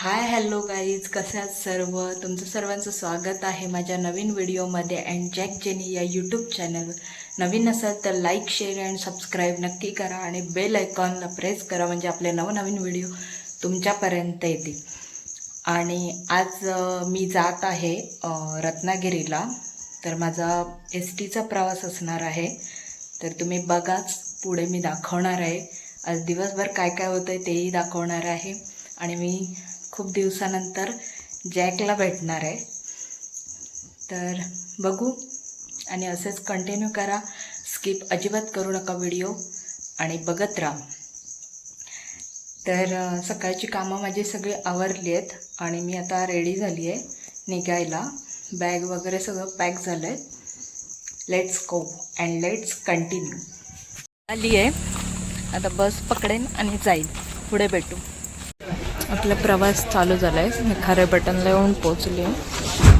Hi hello guys कसे आहात सर्व? तुमचं सर्वांचं स्वागत आहे माझ्या नवीन व्हिडिओमध्ये. अँड जॅक जेनी या यूट्यूब चॅनलवर नवीन असाल तर लाईक शेअर अँड सबस्क्राईब नक्की करा आणि बेल आयकॉनला प्रेस करा म्हणजे आपले नवनवीन व्हिडिओ तुमच्यापर्यंत येतील. आणि आज मी जात आहे रत्नागिरीला. तर माझा एस टीचा प्रवास असणार आहे. तर तुम्ही बघाच पुढे मी दाखवणार आहे. आज दिवसभर काय काय होतं आहे तेही दाखवणार आहे. आणि मी खूप दिवसानंतर जॅकला भेटणार आहे. तर बघू आणि असेच कंटिन्यू करा. स्किप अजिबात करू नका व्हिडिओ आणि बघत राहा. तर सकाळची कामं माझी सगळी आवरली आहेत आणि मी आता रेडी झाली आहे निघायला. बॅग वगैरे सगळं पॅक झालं आहे let's go and let's continue आली आहे. आता बस पकडेन आणि जाईल पुढे भेटू. आपला प्रवास चालू झाला आहे मी खारे बटनला येऊन पोचले आहे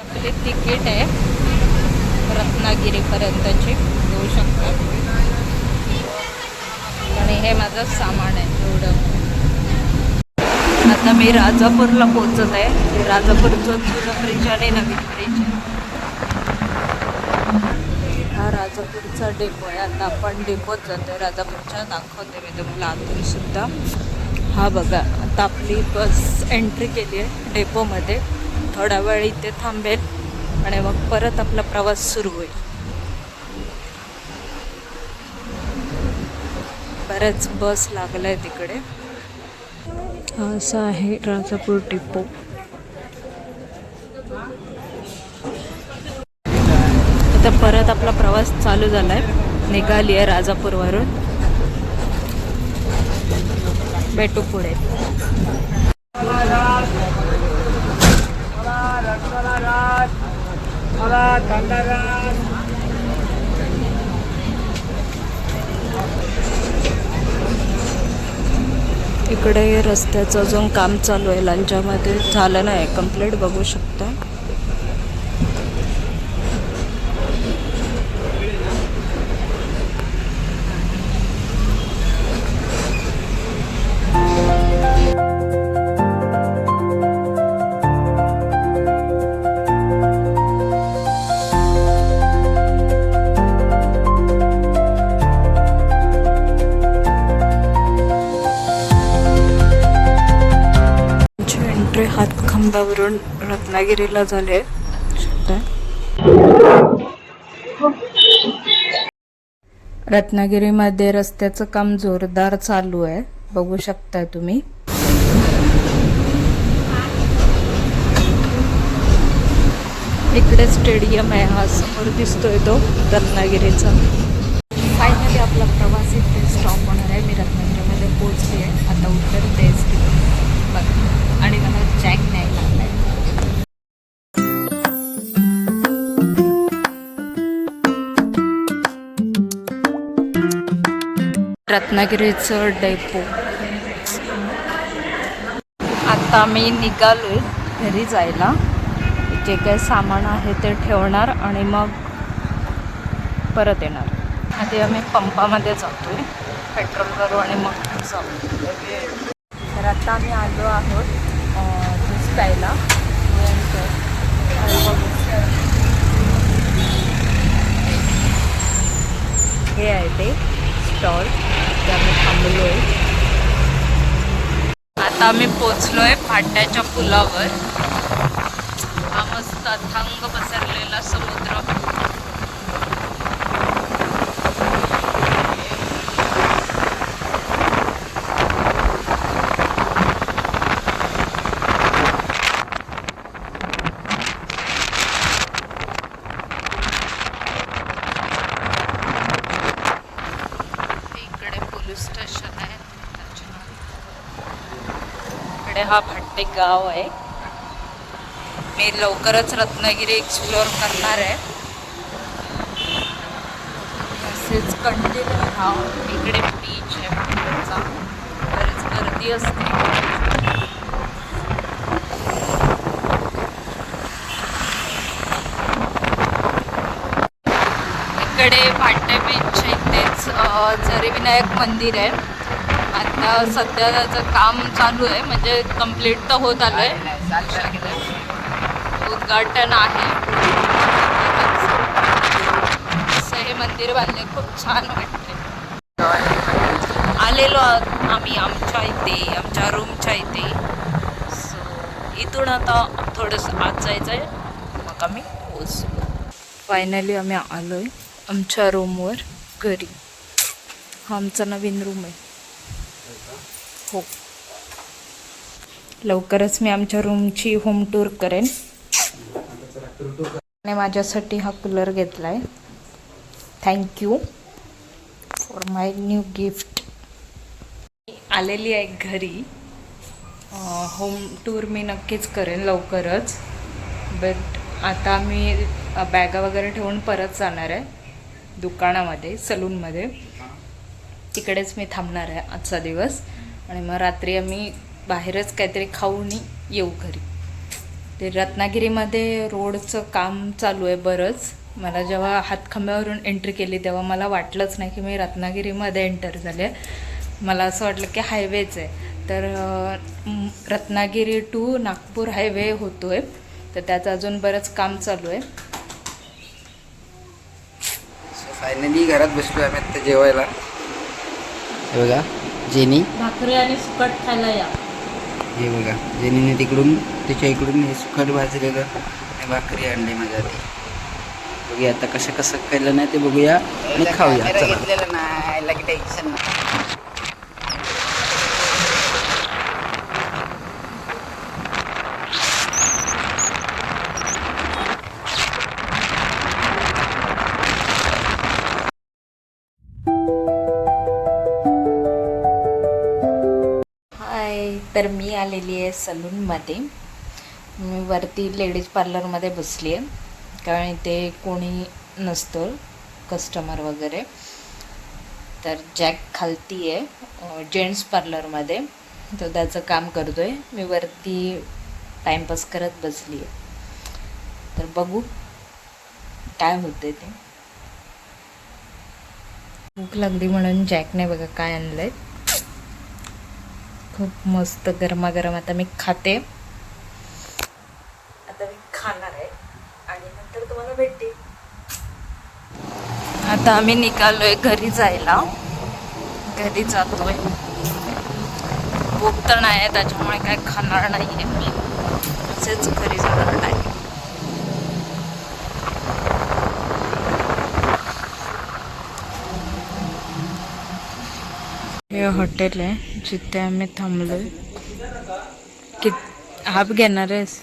आपले तिकीट आहे पर्यंतची घेऊ शकता. आणि हे माझं सामान आहे एवढं. आता मी राजापूरला पोचत आहे. राजापूरचं जुनं फ्रीज आणि नवीन फ्रीज हा राजापूरचा डेपो आहे. आता आपण डेपोत जातोय राजापूरच्या दाखवते मी तुम्हाला आतून सुद्धा. हा बघा आता आपली बस एंट्री केली आहे डेपोमध्ये थोडा वेळ इथे थांबेल आणि मग परत आपला प्रवास सुरू होईल. बऱ्याच बस लागलाय तिकडे. असं आहे राजापूर डिपो. आता परत आपला प्रवास चालू झाला आहे निघाली आहे राजापूरवरून. भेटू पुढे. इकडे रस्त्याचं अजून काम चालू आहे. लांच्यामध्ये झालं नाही. कंप्लीट बघू शकता. एंट्री हातखंबावरून रत्नागिरीला झाले. रत्नागिरीमध्ये रस्त्याचं काम जोरदार चालू आहे. बघू शकता तुम्ही. इकडे स्टेडियम आहे. हा समोर दिसतोय तो रत्नागिरीचा. रत्नागिरीचं डेपो. आता मी निघालो आहे घरी जायला. जे काही सामान आहे ते ठेवणार आणि मग परत येणार. आधी आम्ही पंपामध्ये जातो आहे पेट्रोल करू आणि मग जाऊ. तर आता आम्ही आलो आहोत अं, ज्यूस प्यायला हे आहे ते. स्टॉल ते आम्ही थांबलो आहे आता आम्ही पोचलो आहे फाट्याच्या पुलावर. हा मस्त अथांग पसरलेला समुद्र. इकडे हा भाट्टे गाव आहे. मी लवकरच रत्नागिरी एक्सप्लोअर करणार आहे. तसेच कंटिन्यू हा इकडे बीच आहे भाट्टेचा बरीच गर्दी असते. इकडे भाट्टे बीच इथेच अ, जरी विनायक मंदिर आहे. आता सध्या त्याचं काम चालू आहे म्हणजे कंप्लीट तर होत आलं आहे उद्घाटन आहे. असं हे मंदिर बांधले खूप छान वाटते आलेलो आहोत आम्ही आमच्या इथे आमच्या रूमच्या इथे. सो इथून आता थोडंसं आत जायचं आहे. मग आम्ही पोचू फायनली आम्ही आलो आहे आमच्या रूमवर घरी. हा आमचा नवीन रूम आहे. हो. लवकरच मी आमच्या रूमची होम टूर करेन. आणि माझ्यासाठी हा कूलर घेतला आहे thank you for my new gift आलेली आहे घरी. होम टूर मी नक्कीच करेन लवकरच. बट आता मी बॅगा वगैरे ठेवून परत जाणार आहे. दुकानामध्ये सलूनमध्ये तिकडेच मी थांबणार आहे आजचा दिवस. आणि मग रात्री आम्ही बाहेरच काहीतरी खाऊन येऊ घरी. ते रत्नागिरीमध्ये रोडचं काम चालू आहे बरंच. मला जेव्हा हातखंब्यावरून एंट्री केली तेव्हा मला वाटलंच नाही की मी रत्नागिरीमध्ये एंटर झाले. मला असं वाटलं की हायवेच आहे. तर रत्नागिरी टू नागपूर हायवे होतो आहे तर त्याचं अजून बरंच काम चालू आहे. फायनली घरात बसलो आम्ही आता जेवायला. हे बघा. जेनी. भाकरी आणि सुकट खायला या. हे बघा जेनीने तिकडून तिच्या इकडून हे सुकट भाजलेलं आणि भाकरी आणली माझ्या हाती. बघूया आता कसं कसं केलं नाही ते बघूया. आणि खाऊया चला. घेतलेलं नाही टेन्शन नाही. तर मी आलेली आहे सलूनमध्ये. मी वरती लेडीज पार्लरमध्ये बसली आहे. कारण इथे कोणी नसतं कस्टमर वगैरे. तर जॅक खालती आहे जेंट्स पार्लरमध्ये तो त्याचं काम करतो आहे मी वरती टाईमपास करत बसली आहे. तर बघू काय होते ते. भूक लागली म्हणून जॅकने बघा काय आणलं आहे खूप मस्त गरमागरम आता मी खाते. आता मी खाणार आहे आणि नंतर तुम्हाला भेटते. आता आम्ही निघालोय घरी जायला. घरी जातोय. भूक तर नाही आहे त्याच्यामुळे काय खाणार नाही आहे मी. असेच घरी जाणार नाही हे हॉटेल आहे. जिथे आम्ही थांबलोय. कि हाफ घेणार आहेस?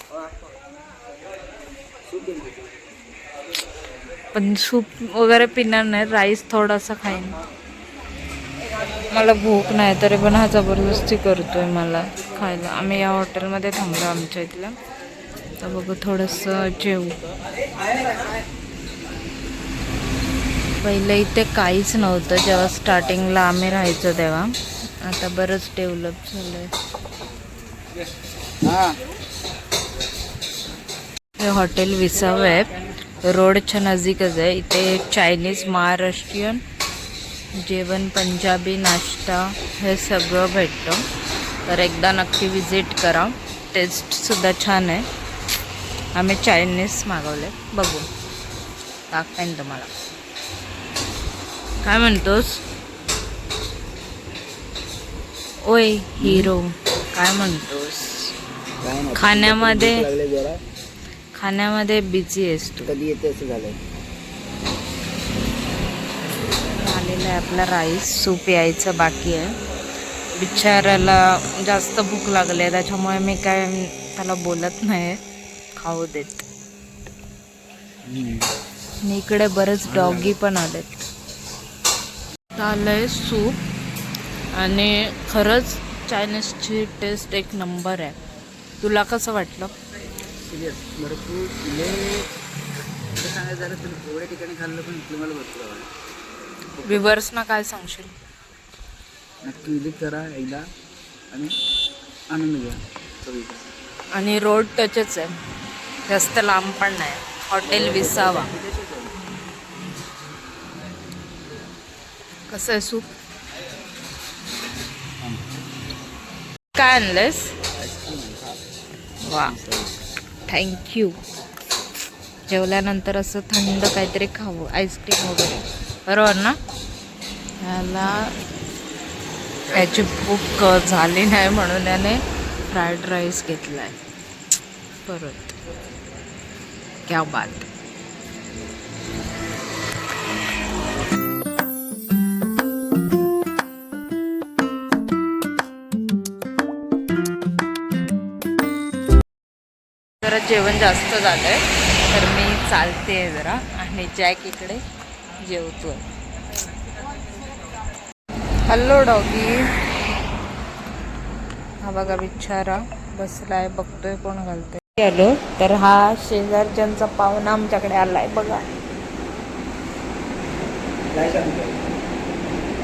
पण सूप वगैरे पिणार नाही राईस थोडासा खाईन. मला भूक नाही तरी पण हा जबरदस्ती करतोय मला खायला. आम्ही या हॉटेलमध्ये थांबलो आमच्या इथल्या तर बघू थोडंसं जेवू. पहिलं इथे काहीच नव्हतं. जेव्हा स्टार्टिंगला आम्ही राहायचो तेव्हा. आता बरंच डेव्हलप झालं आहे हा. हे हॉटेल विसाव आहे. रोडच्या नजीकच आहे. इथे चायनीज महाराष्ट्रीयन जेवण पंजाबी नाश्ता हे सगळं भेटतं. तर एकदा नक्की विजिट करा. टेस्टसुद्धा छान आहे. आम्ही चायनीज मागवले बघू. दाखवेन तुम्हाला. काय म्हणतोस? ओय हिरो. काय म्हणतोस? खाण्यामध्ये खाण्यामध्ये बिझी आहेस तू. कधी येते असं झालंय? आलेला आहे आपला राईस. सूप यायचं बाकी आहे. बिचाराला जास्त भूक लागली आहे. त्याच्यामुळे मी काय त्याला बोलत नाही खाऊ देत. आणि इकडे बरेच डॉगी पण आलेत. आलंय सूप. आणि खरंच चायनीजची टेस्ट एक नंबर आहे. तुला कसं वाटलं? सिरियस भरपूर लय असं सांगायचं झालं? तर एवढ्या ठिकाणी खाल्लं पण इथलं मला भरपूर आवडलं. विवर्सना काय सांगशील? नक्की विजिट करा एकदा आणि आनंद घ्या आणि रोड टचच आहे. जास्त लांब पण नाही. हॉटेल विसावा. कसं आहे सूप काय आणलंस वा थँक्यू जेवल्यानंतर असं थंड काहीतरी खावं आईस्क्रीम वगैरे. बरोबर ना? ह्याला याची भूक झाली नाही म्हणून याने फ्राईड राईस घेतला आहे परत. क्या बात. जरा जेवण जास्त झालंय तर मी चालते जरा आणि जॅक इकडे जेवतो आहे हॅलो डॉगी. हा बघा बिचारा बसलाय बघतोय कोण घालतोय. आलो तर हा शेजारच्यांचा पाहुणा आमच्याकडे आलाय बघा.